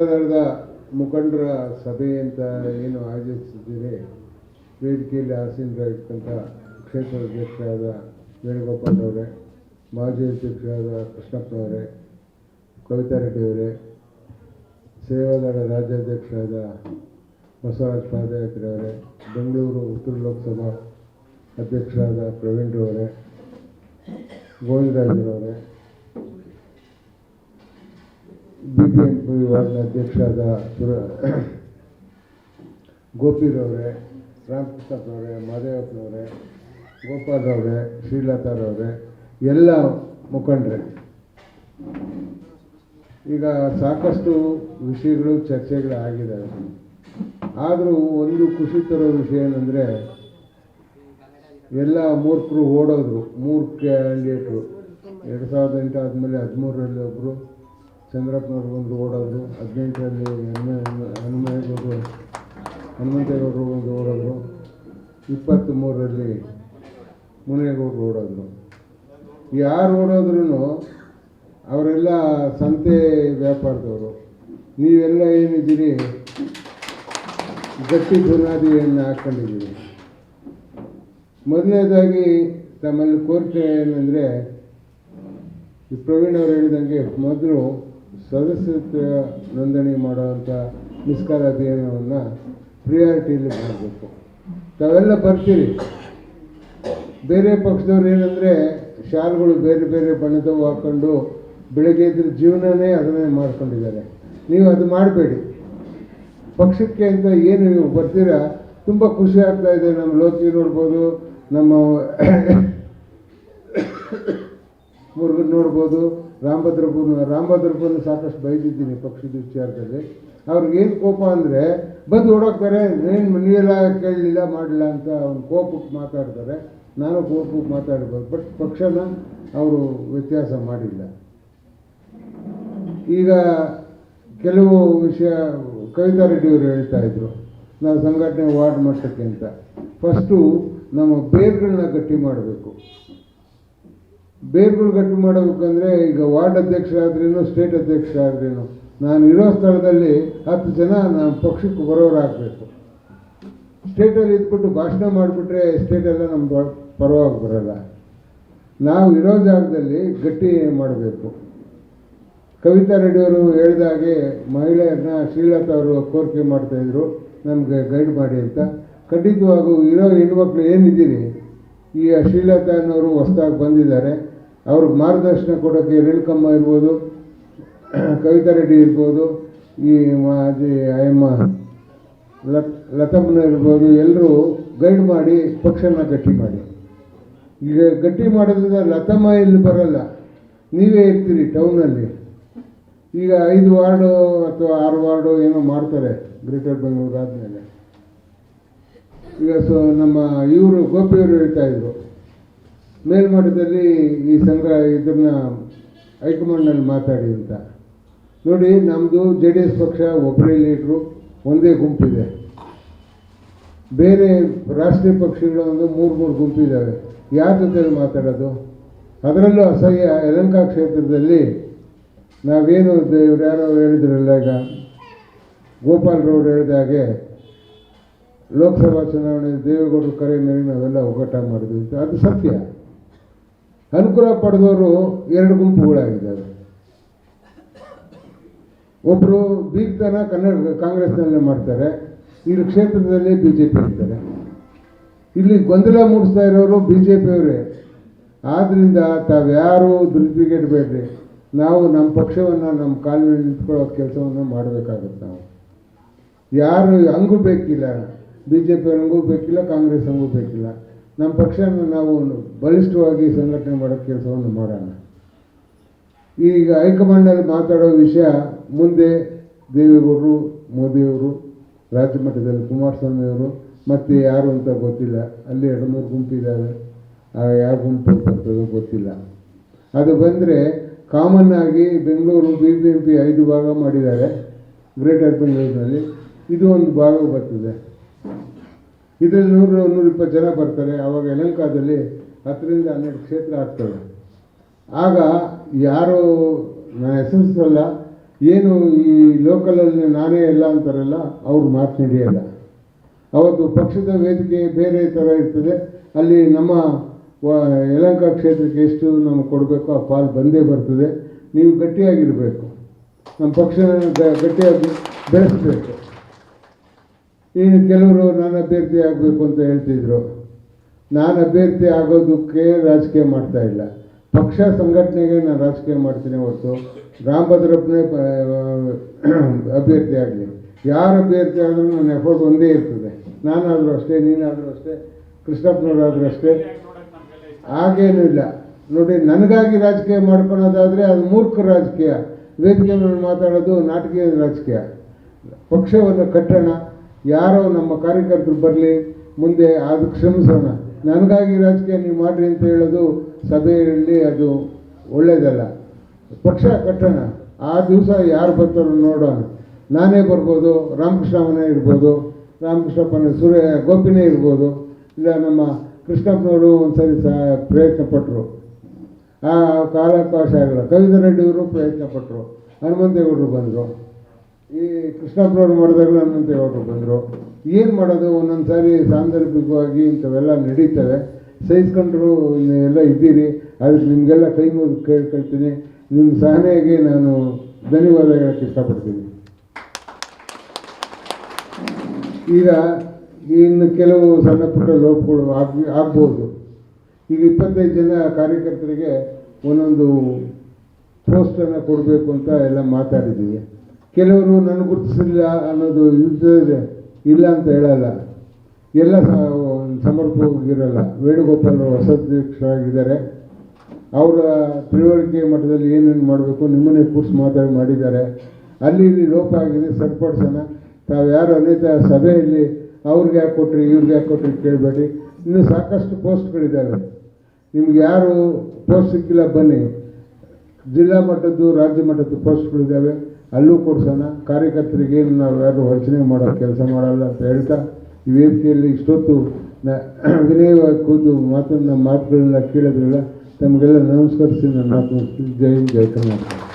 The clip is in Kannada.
ನಡೆದ ಮುಖಂಡರ ಸಭೆ ಅಂತ ಏನು ಆಯೋಜಿಸಿದ್ದೀರಿ? ವೇದಿಕೆಯಲ್ಲಿ ಆಸೀನರಾಗಿರ್ತಕ್ಕಂಥ ಕ್ಷೇತ್ರ ಅಧ್ಯಕ್ಷರಾದ ವೇಣುಗೋಪಾಲ್ ಅವರೇ, ಮಾಜಿ ಅಧ್ಯಕ್ಷರಾದ ಕೃಷ್ಣಪ್ಪನವರೇ ಕವಿತಾ ರೆಡ್ಡಿ ಅವರೇ, ಸೇವಾದಳ ರಾಜ್ಯಾಧ್ಯಕ್ಷರಾದ ಬಸವರಾಜ ಪಾದಯಾತ್ರೆ ಅವರೇ, ಬೆಂಗಳೂರು ಉತ್ತರ ಲೋಕಸಭಾ ಅಧ್ಯಕ್ಷರಾದ ಪ್ರವೀಣ್ರವರೇ ಗೋವಿಂದರಾಜರವರೇ ಬಿ ಬಿ ಎಂ ಪಿ ವಾರ್ಡ್ನ ಅಧ್ಯಕ್ಷರಾದ ಸುರ ಗೋಪಿರವರೇ ರಾಮಕೃಷ್ಣಪ್ಪನವರೇ ಮಾದೇವಪ್ಪನವರೇ ಗೋಪಾಲ್ರವರೇ ಶ್ರೀಲತಾರವರೇ ಎಲ್ಲ ಮುಖಂಡರೇ. ಈಗ ಸಾಕಷ್ಟು ವಿಷಯಗಳು, ಚರ್ಚೆಗಳು ಆಗಿದ್ದಾವೆ ಆದರೂ ಒಂದು ಖುಷಿ ತರೋ ವಿಷಯ ಏನಂದರೆ, ಎಲ್ಲ ಮೂರ್ಖರು ಓಡೋದ್ರು. ಮೂರು ಕ್ಯಾಂಡಿಡೇಟ್ರು ಎರಡು ಸಾವಿರದ ಎಂಟು ಆದಮೇಲೆ ಹದಿಮೂರರಲ್ಲಿ ಒಬ್ಬರು ಚಂದ್ರಪ್ಪನವ್ರು ಒಂದು ಓಡೋದು, ಹದಿನೆಂಟರಲ್ಲಿ ಹನುಮ ಹನುಮೇಗೌಡರು ಹನುಮಂತೇಗೌಡರು ಒಂದು ಓಡೋದು ಇಪ್ಪತ್ತ್ ಮೂರರಲ್ಲಿ ಮುನೇಗೌಡರು ಓಡೋದು ಯಾರು ಓಡೋದ್ರೂ ಅವರೆಲ್ಲ ಸಂತೆ ವ್ಯಾಪಾರದವರು. ನೀವೆಲ್ಲ ಏನಿದ್ದೀರಿ? ಗಟ್ಟಿ ಬುನಾದಿಯನ್ನು ಹಾಕ್ಕೊಂಡಿದ್ದೀರಿ. ಮೊದಲನೇದಾಗಿ ತಮ್ಮಲ್ಲಿ ಕೋರಿಕೆ ಏನಂದರೆ ಈ ಪ್ರವೀಣ್ ಅವರು ಹೇಳಿದಂಗೆ ಮೊದಲು ಸದಸ್ಯತ್ವ ನೋಂದಣಿ ಮಾಡುವಂಥ ನಿಷ್ಕಾರ ಅಧ್ಯಯನವನ್ನು ಪ್ರಿಯಾರಿಟಿಯಲ್ಲಿ ಮಾಡಬೇಕು. ತಾವೆಲ್ಲ ಬರ್ತೀರಿ. ಬೇರೆ ಪಕ್ಷದವ್ರು ಏನಂದರೆ ಶಾಲ್ಗಳು ಬೇರೆ ಬೇರೆ ಬಣ್ಣದವು ಹಾಕ್ಕೊಂಡು ಬೆಳಗ್ಗೆ ಇದ್ರ ಜೀವನನೇ ಅದನ್ನೇ ಮಾಡ್ಕೊಂಡಿದ್ದಾರೆ. ನೀವು ಅದು ಮಾಡಬೇಡಿ. ಪಕ್ಷಕ್ಕೆ ಅಂತ ಏನು ನೀವು ಬರ್ತೀರಾ? ತುಂಬ ಖುಷಿ ಆಗ್ತಾ ಇದೆ. ನಮ್ಮ ಲೋಕಿ ನೋಡ್ಬೋದು, ನಮ್ಮ ಮುರುಗನ್ ನೋಡ್ಬೋದು. ರಾಮಭದ್ರಪ್ಪನ ರಾಮಭದ್ರಪ್ಪನ ಸಾಕಷ್ಟು ಬೈದಿದ್ದೀನಿ ಪಕ್ಷದ ವಿಚಾರದಲ್ಲಿ. ಅವ್ರಿಗೇನು ಕೋಪ ಅಂದರೆ, ಬಂದು ಓಡೋಗ್ತಾರೆ ಏನು ನೀವೆಲ್ಲ ಕೇಳಲಿಲ್ಲ, ಮಾಡಲಿಲ್ಲ ಅಂತ ಅವ್ನು ಕೋಪಕ್ಕೆ ಮಾತಾಡ್ತಾರೆ. ನಾನು ಕೋಪಕ್ಕೆ ಮಾತಾಡ್ಬೋದು, ಬಟ್ ಪಕ್ಷನ ಅವರು ವ್ಯತ್ಯಾಸ ಮಾಡಿಲ್ಲ. ಈಗ ಕೆಲವು ವಿಷಯ ಕವಿತಾ ರೆಡ್ಡಿ ಅವರು ಹೇಳ್ತಾ ಇದ್ರು. ನಾವು ಸಂಘಟನೆ ವಾರ್ಡ್ ಮಟ್ಟಕ್ಕೆ ಅಂತ. ಫಸ್ಟು ನಮ್ಮ ಬೇರ್ಗಳನ್ನ ಗಟ್ಟಿ ಮಾಡಬೇಕು. ಬೇರ್ಗಳು ಗಟ್ಟಿ ಮಾಡಬೇಕಂದ್ರೆ ಈಗ ವಾರ್ಡ್ ಅಧ್ಯಕ್ಷರಾದ್ರೇನು ಸ್ಟೇಟ್ ಅಧ್ಯಕ್ಷರಾದ್ರೇನು ನಾನು ಇರೋ ಸ್ಥಳದಲ್ಲಿ ಹತ್ತು ಜನ ನಮ್ಮ ಪಕ್ಷಕ್ಕೆ ಬರೋರಾಗಬೇಕು. ಸ್ಟೇಟಲ್ಲಿ ಇದ್ಬಿಟ್ಟು ಭಾಷಣ ಮಾಡಿಬಿಟ್ರೆ ಸ್ಟೇಟೆಲ್ಲ ನಮ್ಮ ಪರವಾಗಿ ಬರಲ್ಲ. ನಾವು ಇರೋ ಜಾಗದಲ್ಲಿ ಗಟ್ಟಿ ಮಾಡಬೇಕು. ಕವಿತಾ ರೆಡ್ಡಿಯವರು ಹೇಳಿದ ಹಾಗೆ ಮಹಿಳೆಯರನ್ನ ಶ್ರೀಲತಾ ಅವರು ಕೋರಿಕೆ ಮಾಡ್ತಾಯಿದ್ರು ನಮಗೆ ಗೈಡ್ ಮಾಡಿ ಅಂತ. ಖಂಡಿತವಾಗೂ ಇರೋ ಹೆಣ್ಮಕ್ಳು ಏನಿದ್ದೀರಿ? ಈ ಶ್ರೀಲತಾ ಅನ್ನೋರು ಹೊಸ್ದಾಗಿ ಬಂದಿದ್ದಾರೆ. ಅವ್ರಿಗೆ ಮಾರ್ಗದರ್ಶನ ಕೊಡೋಕ್ಕೆ ರೇಣುಕಮ್ಮ ಇರ್ಬೋದು ಕವಿತಾ ರೆಡ್ಡಿ ಇರ್ಬೋದು, ಈ ಮಾಜಿ ಅಯ್ಯಮ್ಮ ಲತ್ ಲತಮ್ಮನ ಇರ್ಬೋದು, ಎಲ್ಲರೂ ಗೈಡ್ ಮಾಡಿ ಪಕ್ಷನ ಗಟ್ಟಿ ಮಾಡಿ. ಈಗ ಗಟ್ಟಿ ಮಾಡೋದ್ರಿಂದ ಲತಮ್ಮ ಇಲ್ಲಿ ಬರಲ್ಲ. ನೀವೇ ಇರ್ತೀರಿ ಟೌನಲ್ಲಿ ಈಗ ಐದು ವಾರ್ಡು ಅಥವಾ ಆರು ವಾರ್ಡು ಏನೋ ಮಾಡ್ತಾರೆ ಗ್ರೇಟರ್ ಬೆಂಗಳೂರು ಆದಮೇಲೆ. ಈಗ ಸೊ ನಮ್ಮ ಇವರು ಗೋಪಿಯವರು ಹೇಳ್ತಾ ಇದ್ರು. ಮೇಲ್ಮಟ್ಟದಲ್ಲಿ ಈ ಸಂಘ ಇದನ್ನ ಹೈಕಮಾಂಡ್ನಲ್ಲಿ ಮಾತಾಡಿ ಅಂತ. ನೋಡಿ ನಮ್ಮದು ಜೆ ಡಿ ಎಸ್ ಪಕ್ಷ ಒಬ್ಬರೇ ಲೀಡ್ರು, ಒಂದೇ ಗುಂಪಿದೆ. ಬೇರೆ ರಾಷ್ಟ್ರೀಯ ಪಕ್ಷಗಳು ಒಂದು ಮೂರು ಮೂರು ಗುಂಪಿದ್ದಾವೆ ಯಾರ ಜೊತೆ ಮಾತಾಡೋದು? ಅದರಲ್ಲೂ ಅಸಹ್ಯ ಯಲಂಕಾ ಕ್ಷೇತ್ರದಲ್ಲಿ ನಾವೇನು ಇವ್ರು ಯಾರೋ ಹೇಳಿದ್ರಲ್ಲ ಈಗ, ಗೋಪಾಲ್ ರವರು ಹೇಳಿದ ಹಾಗೆ, ಲೋಕಸಭಾ ಚುನಾವಣೆ ದೇವೇಗೌಡರು ಕರೆ ಮೇಲೆ ನಾವೆಲ್ಲ ಒಗ್ಗಟ್ಟಾಗಿ ಮಾಡಿದ್ವಿ ಅದು ಸತ್ಯ. ಅನುಕೂಲ ಪಡೆದವರು ಎರಡು ಗುಂಪುಗಳಾಗಿದ್ದಾರೆ. ಒಬ್ಬರು ಬೀಗ್ತನ ಕನ್ನಡ, ಕಾಂಗ್ರೆಸ್ನಲ್ಲೇ ಮಾಡ್ತಾರೆ ಇಲ್ಲಿ ಕ್ಷೇತ್ರದಲ್ಲಿ ಬಿ ಜೆ ಪಿ ಇರ್ತಾರೆ. ಇಲ್ಲಿ ಗೊಂದಲ ಮೂಡಿಸ್ತಾ ಇರೋರು ಬಿ ಜೆ ಪಿಯವರೇ ಆದ್ದರಿಂದ ತಾವ್ಯಾರು ದುರ್ದಿಗೆಡಬೇಡ್ರಿ ನಾವು ನಮ್ಮ ಪಕ್ಷವನ್ನು ನಮ್ಮ ಕಾಲಿನಲ್ಲಿ ನಿಂತ್ಕೊಳ್ಳೋ ಕೆಲಸವನ್ನು ಮಾಡಬೇಕಾಗುತ್ತೆ ನಾವು. ಯಾರು ಹಂಗೂ ಬೇಕಿಲ್ಲ. ಬಿ ಜೆ ಪಿ ಹಂಗೂ ಬೇಕಿಲ್ಲ ಕಾಂಗ್ರೆಸ್ ಹಂಗೂ ಬೇಕಿಲ್ಲ. ನಮ್ಮ ಪಕ್ಷನ ನಾವು ಬಲಿಷ್ಠವಾಗಿ ಸಂಘಟನೆ ಮಾಡೋ ಕೆಲಸವನ್ನು ಮಾಡೋಣ. ಈಗ ಹೈಕಮಾಂಡಲ್ಲಿ ಮಾತಾಡೋ ವಿಷಯ ಮುಂದೆ ದೇವೇಗೌಡರು, ಮೋದಿಯವರು, ರಾಜ್ಯ ಮಟ್ಟದಲ್ಲಿ ಕುಮಾರಸ್ವಾಮಿಯವರು ಮತ್ತು ಯಾರು ಅಂತ ಗೊತ್ತಿಲ್ಲ. ಅಲ್ಲಿ ಎರಡು ಮೂರು ಗುಂಪಿದ್ದಾವೆ ಯಾವ ಗುಂಪು ಬರ್ತದೋ ಗೊತ್ತಿಲ್ಲ. ಅದು ಬಂದರೆ ಕಾಮನ್ ಆಗಿ Bengaluru B B M P ಐದು ಭಾಗ ಮಾಡಿದ್ದಾರೆ. ಗ್ರೇಟರ್ ಬೆಂಗಳೂರಿನಲ್ಲಿ. ಇದು ಒಂದು ಭಾಗ ಬರ್ತದೆ. ಇದರಲ್ಲಿ ನೂರು, ನೂರಿಪ್ಪತ್ತು ಜನ ಬರ್ತಾರೆ ಆವಾಗ ಯಲಹಂಕದಲ್ಲಿ ಹತ್ತರಿಂದ ಹನ್ನೆರಡು ಕ್ಷೇತ್ರ ಆಗ್ತವೆ ಆಗ ಯಾರು ನಾನು ಹೆಸರಿಸಲ್ಲ, ಏನು ಈ ಲೋಕಲಲ್ಲಿ ನಾನೇ ಎಲ್ಲ ಅಂತಾರಲ್ಲ, ಅವ್ರು ಮಾತು ನಡೆಯಲ್ಲ ಅವತ್ತು ಪಕ್ಷದ ವೇದಿಕೆ ಬೇರೆ ಥರ ಇರ್ತದೆ, ಅಲ್ಲಿ ನಮ್ಮ ಯಲಹಂಕ ಕ್ಷೇತ್ರಕ್ಕೆ ಎಷ್ಟು ನಮ್ಗೆ ಕೊಡಬೇಕು ಆ ಪಾಲು ಬಂದೇ ಬರ್ತದೆ. ನೀವು ಗಟ್ಟಿಯಾಗಿರಬೇಕು. ನಮ್ಮ ಪಕ್ಷ ಗಟ್ಟಿಯಾಗಿ ಬೆಳೆಸಬೇಕು. ಇನ್ನು ಕೆಲವರು ನಾನು ಅಭ್ಯರ್ಥಿ ಆಗಬೇಕು ಅಂತ ಹೇಳ್ತಿದ್ರು. ನಾನು ಅಭ್ಯರ್ಥಿ ಆಗೋದಕ್ಕೆ ರಾಜಕೀಯ ಮಾಡ್ತಾ ಇಲ್ಲ. ಪಕ್ಷ ಸಂಘಟನೆಗೆ ನಾನು ರಾಜಕೀಯ ಮಾಡ್ತೀನಿ ಹೊರತು ರಾಮಭದ್ರಪ್ಪನೇ ಅಭ್ಯರ್ಥಿ ಆಗಲಿ. ಯಾರು ಅಭ್ಯರ್ಥಿ ಆದರೂ ನನ್ನ ಎಫರ್ಟ್ ಒಂದೇ ಇರ್ತದೆ. ನಾನಾದರೂ ಅಷ್ಟೇ, ನೀನಾದರೂ ಅಷ್ಟೇ, ಕೃಷ್ಣಪ್ಪನವರಾದರೂ ಅಷ್ಟೇ. ಹಾಗೇನೂ ಇಲ್ಲ. ನೋಡಿ, ನನಗಾಗಿ ರಾಜಕೀಯ ಮಾಡ್ಕೊಳೋದಾದರೆ ಅದು ಮೂರ್ಖ ರಾಜಕೀಯ. ವೇದಿಕೆ ಮಾತಾಡೋದು ನಾಟಕೀಯ ರಾಜಕೀಯ. ಪಕ್ಷವನ್ನು ಕಟ್ಟೋಣ. ಯಾರೋ ನಮ್ಮ ಕಾರ್ಯಕರ್ತರು ಬರಲಿ, ಮುಂದೆ ಅದು ಕ್ಷಮಿಸೋಣ. ನನಗಾಗಿ ರಾಜಕೀಯ ನೀವು ಮಾಡಿರಿ ಅಂತ ಹೇಳೋದು ಸಭೆಯಲ್ಲಿ ಅದು ಒಳ್ಳೆಯದಲ್ಲ ಪಕ್ಷ ಕಟ್ಟೋಣ. ಆ ದಿವಸ ಯಾರು ಬರ್ತಾರೋ ನೋಡೋಣ. ನಾನೇ ಬರ್ಬೋದು ರಾಮಕೃಷ್ಣವನೇ ಇರ್ಬೋದು, ರಾಮಕೃಷ್ಣಪ್ಪನ ಸೂರ್ಯ ಗೋಪಿನೇ ಇರ್ಬೋದು, ಇಲ್ಲ ನಮ್ಮ ಕೃಷ್ಣಪ್ಪನವರು ಒಂದ್ಸರಿ ಸಹ ಪ್ರಯತ್ನ ಪಟ್ಟರು ಆ ಕಾಲಾವಕಾಶ ಆಗಲ್ಲ. ಕವಿತಾ ರೆಡ್ಡಿಯವರು ಪ್ರಯತ್ನ ಪಟ್ಟರು ಹನುಮಂತೇಗೌಡರು ಬಂದರು. ಈ ಕೃಷ್ಣಪ್ಪನವ್ರು ಮಾಡಿದಾಗಲೂ ಯಾವಾಗ ಬಂದರು. ಏನು ಮಾಡೋದು? ಒಂದೊಂದು ಸಾರಿ ಸಾಂದರ್ಭಿಕವಾಗಿ ಇಂಥವೆಲ್ಲ ನಡೀತವೆ. ಸಹಿಸ್ಕೊಂಡ್ರು ಎಲ್ಲ ಇದ್ದೀರಿ. ಅದಕ್ಕೆ ನಿಮಗೆಲ್ಲ ಕೈ ಮುಗಿದು ಕೇಳ್ಕೊಳ್ತೀನಿ. ನಿಮ್ಮ ಸಹನೆಗೆ ನಾನು ಧನ್ಯವಾದ ಹೇಳಕ್ಕೆ ಇಷ್ಟಪಡ್ತೀನಿ. ಈಗ ಇನ್ನು ಕೆಲವು ಸಣ್ಣ ಪುಟ್ಟ ಲೋಪಗಳು ಆಗ್, ಆಗ್ಬೋದು. ಈಗ ಇಪ್ಪತ್ತೈದು ಜನ ಕಾರ್ಯಕರ್ತರಿಗೆ ಒಂದೊಂದು ಪೋಸ್ಟನ್ನು ಕೊಡಬೇಕು ಅಂತ ಎಲ್ಲ ಮಾತಾಡಿದ್ದೀವಿ. ಕೆಲವರು ನನಗೆ ಗುರುತಿಸಲಿಲ್ಲ ಅನ್ನೋದು ಇರ್ತದೆ ಇಲ್ಲ ಅಂತ ಹೇಳಲ್ಲ. ಎಲ್ಲ ಸಮರ್ಪಕವಾಗಿರಲ್ಲ. ವೇಣುಗೋಪಾಲ್ ಅವರು ಹೊಸ ಅಧ್ಯಕ್ಷರಾಗಿದ್ದಾರೆ. ಅವರ ತಿಳುವಳಿಕೆ ಮಟ್ಟದಲ್ಲಿ ಏನೇನು ಮಾಡಬೇಕು ನಿಮ್ಮನ್ನೇ ಕೂರಿಸಿ ಮಾತಾಡಿ ಮಾಡಿದ್ದಾರೆ. ಅಲ್ಲಿ ಇಲ್ಲಿ ಲೋಪ ಆಗಿದೆ, ಸರಿಪಡಿಸೋಣ. ತಾವು ಯಾರು ಅನೇಕ ಸಭೆಯಲ್ಲಿ ಅವ್ರಿಗೆ ಯಾಕೆ ಕೊಟ್ಟರೆ ಇವ್ರಿಗೆ ಯಾಕೆ ಕೊಟ್ಟರಿ ಕೇಳಬೇಡಿ. ಇನ್ನೂ ಸಾಕಷ್ಟು ಪೋಸ್ಟ್ಗಳಿದ್ದಾವೆ. ನಿಮ್ಗೆ ಯಾರು ಪೋಸ್ಟ್ ಸಿಕ್ಕಿಲ್ಲ, ಬನ್ನಿ. ಜಿಲ್ಲಾ ಮಟ್ಟದ್ದು, ರಾಜ್ಯ ಮಟ್ಟದ್ದು ಪೋಸ್ಟ್ಗಳಿದ್ದಾವೆ. ಅಲ್ಲೂ ಕೊಡ್ಸೋಣ ಕಾರ್ಯಕರ್ತರಿಗೆ ನಾವು ಯಾರು ವಂಚನೆ ಮಾಡೋ ಕೆಲಸ ಮಾಡಲ್ಲ ಅಂತ ಹೇಳ್ತಾ, ಈ ವೇದಿಕೆಯಲ್ಲಿ ಇಷ್ಟೊತ್ತು ವಿನಯವಾಗಿ ಕೂತು ಮಾತನ್ನ ಮಾತುಗಳನ್ನ ಕೇಳಿದ್ರಲ್ಲ, ತಮಗೆಲ್ಲ ನಮಸ್ಕರಿಸಿ ನನ್ನ ಮಾತು. ಜೈ ಜಯ ಕರ್ನಾಟಕ